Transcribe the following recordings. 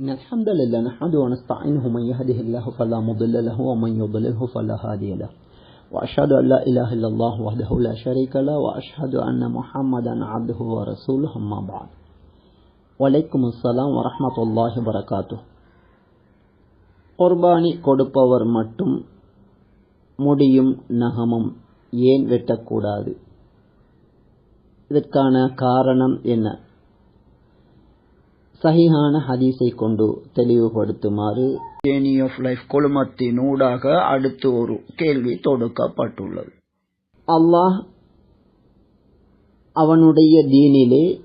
إن الحمد لله نحمده ونستعينه من يهده الله فلا مضل له ومن يضلله فلا هادي له. وأشهد أن لا إله إلا الله وحده لا شريك له وأشهد أن محمدا عبده ورسوله أما بعد. وعليكم السلام ورحمة வலைக்கும் அஸ்ஸலாம் வரமத்துல்லாஹி வரகாத்து குர்பானி கொடுப்பவர் மட்டும் முடியும் நகமும் ஏன் வெட்டக்கூடாது இதற்கான காரணம் என்ன சஹிஹான ஹதீஸை கொண்டு தெளிவுபடுத்துமாறு ஜேர்னி ஆஃப் லைஃப் குழுமத்தின் ஊடாக அடுத்து ஒரு கேள்வி தொடுக்கப்பட்டுள்ளது. அல்லாஹ் அவனுடைய தீனிலே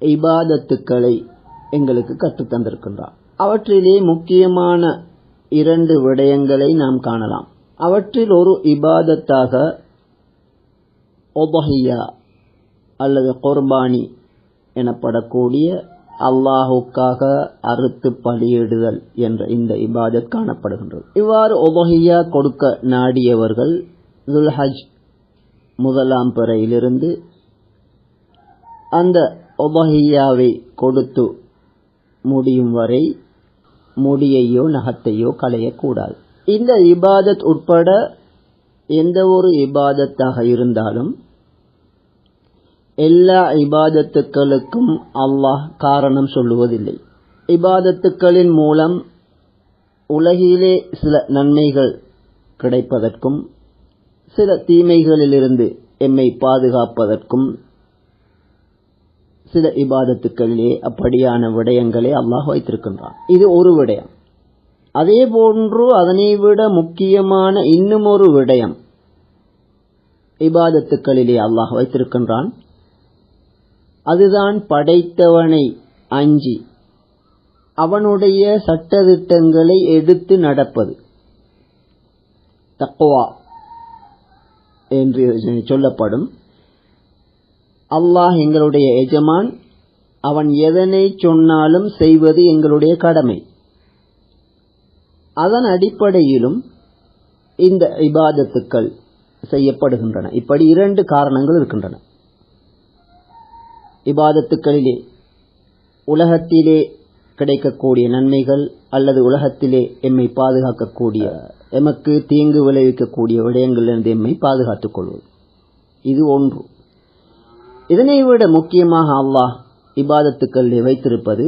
இபாதத்துக்களை எங்களுக்கு கற்றுத் தந்திருக்கின்றான். அவற்றிலே முக்கியமான இரண்டு விடயங்களை நாம் காணலாம். அவற்றில் ஒரு இபாதத்தாக ஒபஹியா அல்லது குர்பானி எனப்படக்கூடிய அல்லாஹுக்காக அறுத்து பலியிடுதல் என்ற இந்த இபாதத் காணப்படுகின்றது. இவ்வாறு ஒபஹியா கொடுக்க நாடியவர்கள் துல்ஹஜ் முதலாம் பிறையிலிருந்து அந்த ஒபஹியாவை கொடுத்து முடியும் வரை முடியையோ நகத்தையோ களையக்கூடாது. இந்த இபாதத் உட்பட எந்த ஒரு இபாதத்தாக இருந்தாலும் எல்லா இபாதத்துக்களுக்கும் அல்லாஹ் காரணம் சொல்லுவதில்லை. இபாதத்துக்களின் மூலம் உலகிலே சில நன்மைகள் கிடைப்பதற்கும் சில தீமைகளிலிருந்து எம்மை பாதுகாப்பதற்கும் சில இபாதத்துக்களிலே அப்படியான விடயங்களை அல்லாஹ் வைத்திருக்கின்றான். இது ஒரு விடயம். அதே போன்று அதனை விட முக்கியமான இன்னும் ஒரு விடயம் இபாதத்துக்களிலே அல்லாஹ் வைத்திருக்கின்றான். அதுதான் படைத்தவனை அஞ்சி அவனுடைய சட்டதிட்டங்களை எடுத்து நடப்பது. தக்குவா என்று சொல்லப்படும். அல்லாஹ் எங்களுடைய எஜமான் அவன் எதனை சொன்னாலும் செய்வது எங்களுடைய கடமை. அதன் அடிப்படையிலும் இந்த இபாதத்துக்கள் செய்யப்படுகின்றன. இப்படி இரண்டு காரணங்கள் இருக்கின்றன. இபாதத்துக்களிலே உலகத்திலே கிடைக்கக்கூடிய நன்மைகள் அல்லது உலகத்திலே எம்மை பாதுகாக்கக்கூடிய எமக்கு தீங்கு விளைவிக்கக்கூடிய விடயங்களிலிருந்து எம்மை பாதுகாத்துக் கொள்வது. இது ஒன்று. இதனை விட முக்கியமாக அல்லாஹ் இபாதத்துக்களிலே வைத்திருப்பது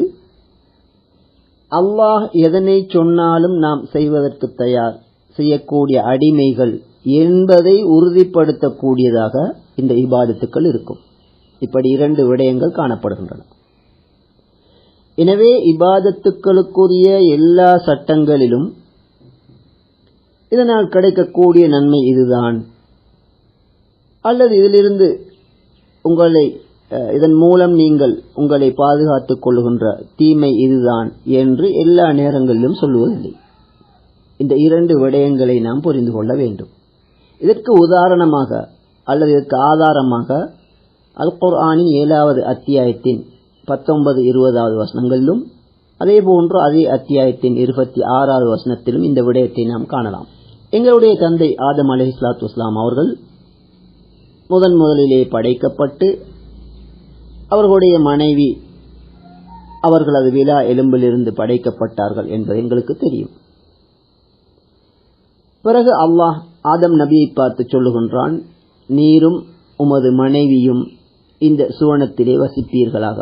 அல்லாஹ் எதனை சொன்னாலும் நாம் செய்வதற்கு தயார் செய்யக்கூடிய அடிமைகள் என்பதை உறுதிப்படுத்தக்கூடியதாக இந்த இபாதத்துக்கள் இருக்கும். இப்படி இரண்டு விடயங்கள் காணப்படுகின்றன. எனவே இபாதத்துக்களுக்குரிய எல்லா சட்டங்களிலும் இதனால் கிடைக்கக்கூடிய நன்மை இதுதான். அல்லது இதிலிருந்து உங்களை இதன் மூலம் நீங்கள் உங்களை பாதுகாத்துக் கொள்கின்ற தீமை இதுதான் என்று எல்லா நேரங்களிலும் சொல்லுவதில்லை. இந்த இரண்டு விடயங்களை நாம் புரிந்து கொள்ள வேண்டும். இதற்கு உதாரணமாக அல்லது இதற்கு ஆதாரமாக அல் குர்ஆனின் ஏழாவது அத்தியாயத்தின் பத்தொன்பது இருபதாவது வசனங்களிலும் அதேபோன்று அதே அத்தியாயத்தின் இருபத்தி ஆறாவது வசனத்திலும் இந்த விடயத்தை நாம் காணலாம். எங்களுடைய தந்தை ஆதம் அலி இஸ்லாத்து இஸ்லாம் அவர்கள் முதன் முதலிலே படைக்கப்பட்டு அவர்களுடைய மனைவி அவர்களது விழா எலும்பிலிருந்து படைக்கப்பட்டார்கள் என்பது எங்களுக்கு தெரியும். பிறகு அல்லாஹ் ஆதம் நபியை பார்த்து சொல்லுகின்றான் நீரும் உமது மனைவியும் இந்த சுவனத்திலே வசிப்பீர்களாக.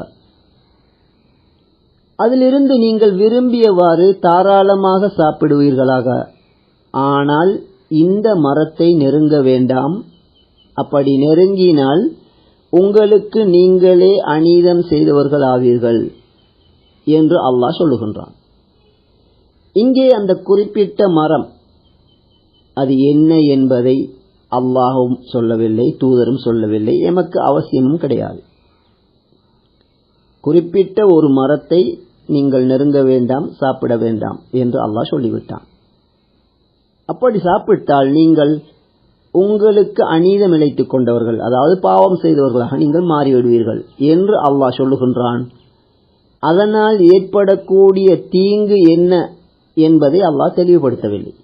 அதிலிருந்து நீங்கள் விரும்பியவாறு தாராளமாக சாப்பிடுவீர்களாக. ஆனால் இந்த மரத்தை நெருங்க வேண்டாம். அப்படி நெருங்கினால் உங்களுக்கு நீங்களே அநீதம் செய்தவர்கள் ஆவீர்கள் என்று அல்லாஹ் சொல்லுகின்றான். இங்கே அந்த குறிப்பிட்ட மரம் அது என்ன என்பதை அல்லாஹும் சொல்லவில்லை தூதரும் சொல்லவில்லை. எமக்கு அவசியமும் கிடையாது. குறிப்பிட்ட ஒரு மரத்தை நீங்கள் நெருங்க வேண்டாம் சாப்பிட வேண்டாம் என்று அல்லாஹ் சொல்லிவிட்டான். அப்படி சாப்பிட்டால் நீங்கள் உங்களுக்கு அநீதம் இழைத்துக் கொண்டவர்கள் அதாவது பாவம் செய்தவர்களாக நீங்கள் மாறிவிடுவீர்கள் என்று அல்லாஹ் சொல்லுகின்றான். அதனால் ஏற்படக்கூடிய தீங்கு என்ன என்பதை அல்லாஹ் தெளிவுபடுத்தவில்லை.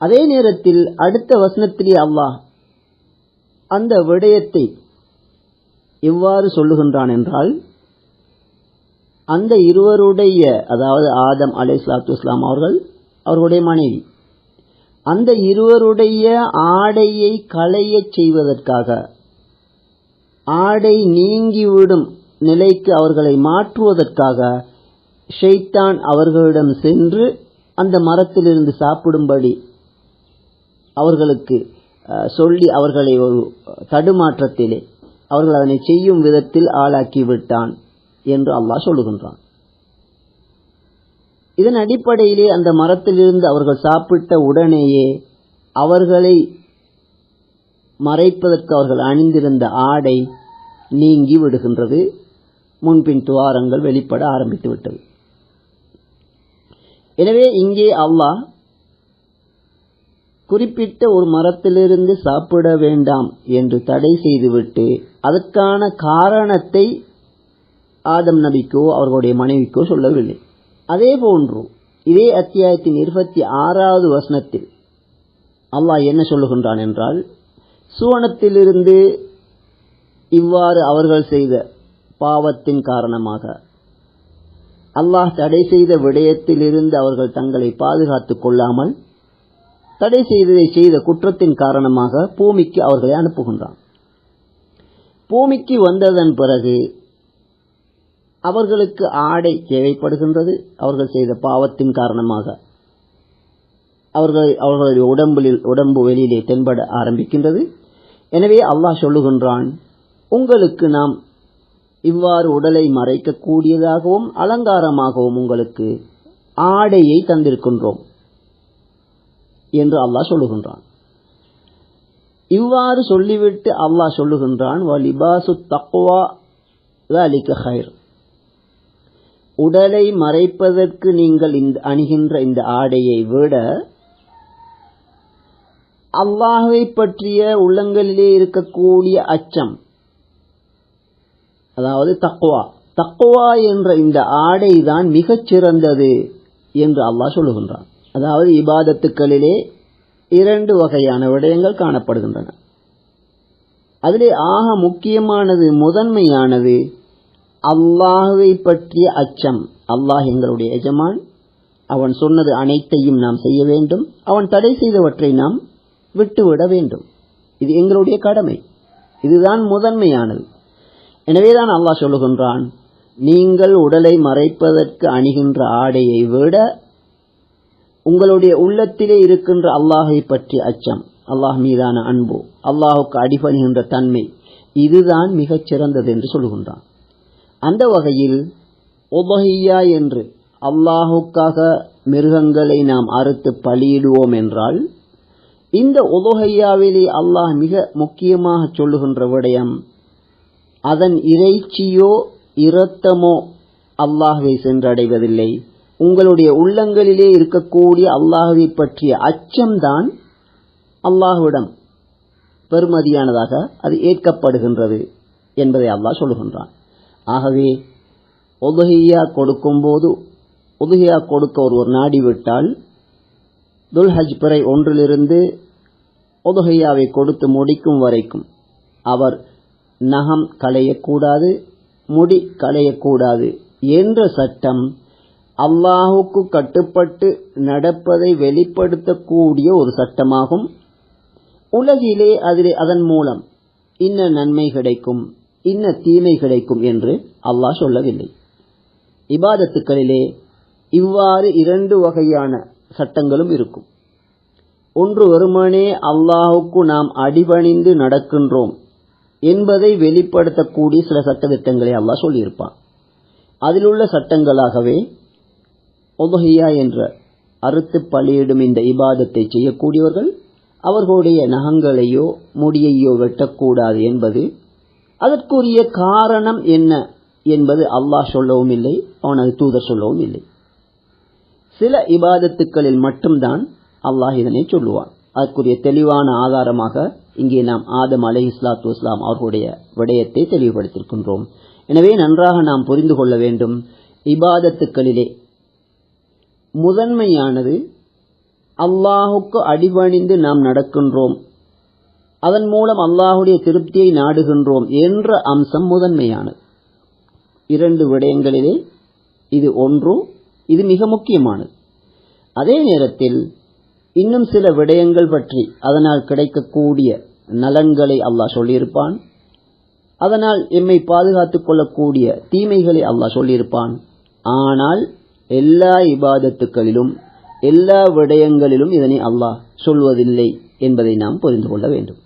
அதே நேரத்தில் அடுத்த வசனத்திலே அல்லாஹ் அந்த விடயத்தை எவ்வாறு சொல்லுகின்றான் என்றால் அந்த இருவருடைய அதாவது ஆதம் அலை சலாத்து இஸ்லாம் அவர்கள் அவர்களுடைய மனைவி அந்த இருவருடைய ஆடையை களையச் செய்வதற்காக ஆடை நீங்கிவிடும் நிலைக்கு அவர்களை மாற்றுவதற்காக ஷெய்தான் அவர்களிடம் சென்று அந்த மரத்திலிருந்து சாப்பிடும்படி அவர்களுக்கு சொல்லி அவர்களை ஒரு தடுமாற்றத்திலே அவர்கள் அதனை செய்யும் விதத்தில் ஆளாக்கி விட்டான் என்று அல்லாஹ் சொல்லுகின்றான். இதன் அடிப்படையிலே அந்த மரத்திலிருந்து அவர்கள் சாப்பிட்ட உடனேயே அவர்களை மறைப்பதற்கு அவர்கள் அணிந்திருந்த ஆடை நீங்கி விடுகின்றது. முன்பின் துவாரங்கள் வெளிப்பட ஆரம்பித்து விட்டது. எனவே இங்கே அல்லாஹ் குறிப்பிட்ட ஒரு மரத்திலிருந்து சாப்பிட வேண்டாம் என்று தடை செய்துவிட்டு அதற்கான காரணத்தை ஆதம் நபிக்கோ அவர்களுடைய மனைவிக்கோ சொல்லவில்லை. அதே போன்று இதே அத்தியாயத்தின் இருபத்தி ஆறாவது வசனத்தில் அல்லாஹ் என்ன சொல்லுகின்றான் என்றால் சுவனத்திலிருந்து இவ்வாறு அவர்கள் செய்த பாவத்தின் காரணமாக அல்லாஹ் தடை செய்த விடயத்திலிருந்து அவர்கள் தங்களை பாதுகாத்துக் கொள்ளாமல் தடை செய்ததை செய்த குற்றத்தின் காரணமாக பூமிக்கு அவர்களை அனுப்புகின்றான். பூமிக்கு வந்ததன் பிறகு அவர்களுக்கு ஆடை தேவைப்படுகின்றது. அவர்கள் செய்த பாவத்தின் காரணமாக அவர்கள் அவர்களுடைய உடம்பில் உடம்பு வெளியிலே தென்பட ஆரம்பிக்கின்றது. எனவே அல்லாஹ் சொல்லுகின்றான் உங்களுக்கு நாம் இவ்வாறு உடலை மறைக்கக்கூடியதாகவும் அலங்காரமாகவும் உங்களுக்கு ஆடையை தந்திருக்கின்றோம். என்று அல்லாஹ் சொல்லுகின்றான். இவ்வாறு சொல்லிவிட்டு அல்லாஹ் சொல்லுகின்றான் வலிபாசு தக்வா ஹைர் உடலை மறைப்பதற்கு நீங்கள் இந்த அணிகின்ற இந்த ஆடையை விட அல்லாஹை பற்றிய உள்ளங்களிலே இருக்கக்கூடிய அச்சம் அதாவது தக்குவா தக்குவா என்ற இந்த ஆடை தான் மிகச் சிறந்தது என்று அல்லாஹ் சொல்லுகின்றான். அதாவது இபாதத்துக்களிலே இரண்டு வகையான விடயங்கள் காணப்படுகின்றன. அதிலே ஆக முக்கியமானது முதன்மையானது அல்லாஹுவை பற்றிய அச்சம். அல்லாஹ் எங்களுடைய எஜமான். அவன் சொன்னது அனைத்தையும் நாம் செய்ய வேண்டும். அவன் தடை செய்தவற்றை நாம் விட்டுவிட வேண்டும். இது எங்களுடைய கடமை. இதுதான் முதன்மையானது. எனவேதான் அல்லாஹ் சொல்லுகின்றான் நீங்கள் உடலை மறைப்பதற்கு அணிகின்ற ஆடையை விட உங்களுடைய உள்ளத்திலே இருக்கின்ற அல்லாஹை பற்றி அச்சம். அல்லாஹ் மீதான அன்பு. அல்லாஹுக்கு அடிபணிகின்ற தன்மை. இதுதான் மிகச் சிறந்தது என்று சொல்லுகின்றான். அந்த வகையில் ஒபஹியா என்று அல்லாஹுக்காக மிருகங்களை நாம் அறுத்து பலியிடுவோம் என்றால் இந்த உலகையாவிலே அல்லாஹ் மிக முக்கியமாக சொல்லுகின்ற விடயம் அதன் இறைச்சியோ இரத்தமோ அல்லாஹை சென்றடைவதில்லை. உங்களுடைய உள்ளங்களிலே இருக்கக்கூடிய அல்லாஹுவை பற்றிய அச்சம்தான் அல்லாஹுவிடம் பெருமதியானதாக அது ஏற்கப்படுகின்றது என்பதை அல்லாஹ் சொல்லுகின்றான் ஆகவே ஒதுகையா கொடுக்கும்போது ஒதுகையா கொடுக்க ஒருவர் நாடிவிட்டால் துல்ஹஜ் பிறை ஒன்றிலிருந்து ஒதுகையாவை கொடுத்து முடிக்கும் வரைக்கும் அவர் நகம் களையக்கூடாது முடி களையக்கூடாது என்ற சட்டம் அல்லாஹுக்கு கட்டுப்பட்டு நடப்பதை வெளிப்படுத்தக்கூடிய ஒரு சட்டமாகும். உலகிலே அதில் அதன் மூலம் இன்ன நன்மை கிடைக்கும் இன்ன தீமை கிடைக்கும் என்று அல்லாஹ் சொல்லவில்லை. இபாதத்துக்களிலே இவ்வாறு இரண்டு வகையான சட்டங்களும் இருக்கும். ஒன்று வெறுமனே அல்லாஹுக்கு நாம் அடிபணிந்து நடக்கின்றோம் என்பதை வெளிப்படுத்தக்கூடிய சில சட்ட திட்டங்களை அல்லாஹ் சொல்லியிருப்பான். அதிலுள்ள சட்டங்களாகவே ஒபஹியா என்ற அறுத்து பலியிடும் இந்த இபாதத்தை செய்யக்கூடியவர்கள் அவர்களுடைய நகங்களையோ முடியையோ வெட்டக்கூடாது என்பது அதற்குரிய காரணம் என்ன என்பது அல்லாஹ் சொல்லவும் இல்லை அவனது தூதர் சொல்லவும் இல்லை. சில இபாதத்துக்களில் மட்டும்தான் அல்லாஹ் இதனை சொல்லுவான். அதற்குரிய தெளிவான ஆதாரமாக இங்கே நாம் ஆதம் அலை இஸ்லாத்து இஸ்லாம் அவர்களுடைய விடயத்தை தெளிவுபடுத்தியிருக்கின்றோம். எனவே நன்றாக நாம் புரிந்து கொள்ள வேண்டும் இபாதத்துக்களிலே முதன்மையானது அல்லாஹுக்கு அடிபணிந்து நாம் நடக்கின்றோம். அதன் மூலம் அல்லாஹுடைய திருப்தியை நாடுகின்றோம் என்ற அம்சம் முதன்மையானது. இரண்டு விடயங்களிலே இது ஒன்று இது மிக முக்கியமானது. அதே நேரத்தில் இன்னும் சில விடயங்கள் பற்றி அதனால் கிடைக்கக்கூடிய நலன்களை அல்லாஹ் சொல்லியிருப்பான். அதனால் எம்மை பாதுகாத்துக் கொள்ளக்கூடிய தீமைகளை அல்லாஹ் சொல்லியிருப்பான். ஆனால் எல்லா இபாதத்துக்களிலும் எல்லா விடயங்களிலும் இதனை அல்லாஹ் சொல்வதில்லை என்பதை நாம் புரிந்து கொள்ள வேண்டும்.